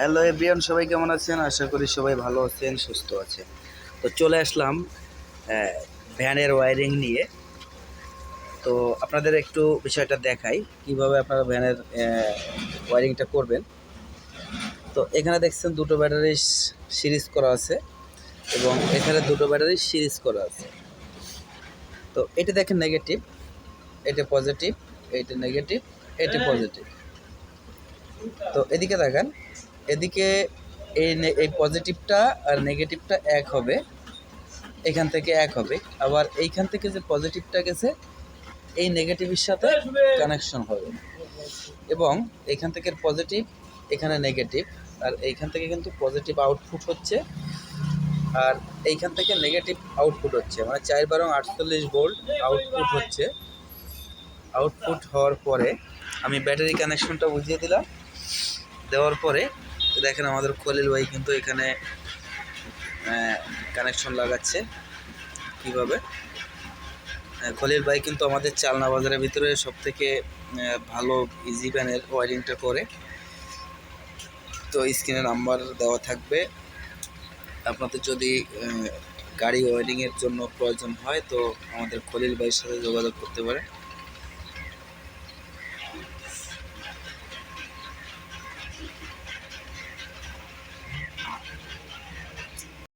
Hello everyone সবাই কেমন আছেন? আশা করি সবাই ভালো আছেন, সুস্থ আছেন। তো চলে আসলাম ভ্যানের ওয়ারিং নিয়ে। তো আপনাদের একটু বিষয়টা দেখাই, কীভাবে আপনারা ভ্যানের ওয়ারিংটা করবেন। তো এখানে দেখছেন দুটো ব্যাটারি সিরিজ করা আছে এবং এখানে দুটো ব্যাটারি সিরিজ করা আছে। তো এটা দেখেন নেগেটিভ, এটা পজিটিভ, এটা নেগেটিভ, এটা পজিটিভ। তো এদিকে দেখান। এদিকে এই এই পজিটিভটা আর নেগেটিভটা এক হবে, এখান থেকে এক হবে। আবার এইখান থেকে যে পজিটিভটা গেছে, এই নেগেটিভের সাথে কানেকশন হবে। এবং এখান থেকে পজিটিভ এখানে নেগেটিভ আর এইখান থেকে কিন্তু পজিটিভ আউটপুট হচ্ছে, আর এইখান থেকে নেগেটিভ আউটপুট হচ্ছে মানে চার বারং আটচল্লিশ ভোল্ট আউটপুট হচ্ছে। আউটপুট হওয়ার পরে আমি ব্যাটারি কানেকশনটা বুঝিয়ে দিলাম। দেওয়ার পরে দেখেন আমাদের খলিল ভাই কিন্তু এখানে কানেকশন লাগাচ্ছে কীভাবে। খলিল ভাই কিন্তু আমাদের চালনা বাজারের ভিতরে সব থেকে ভালো ইজি ব্যানের ওয়ারিংটা করে। তো স্ক্রিনে নাম্বার দেওয়া থাকবে। আপনাদের যদি গাড়ি ওয়ারিংয়ের জন্য প্রয়োজন হয়, তো আমাদের খলিল ভাইয়ের সাথে যোগাযোগ করতে পারেন।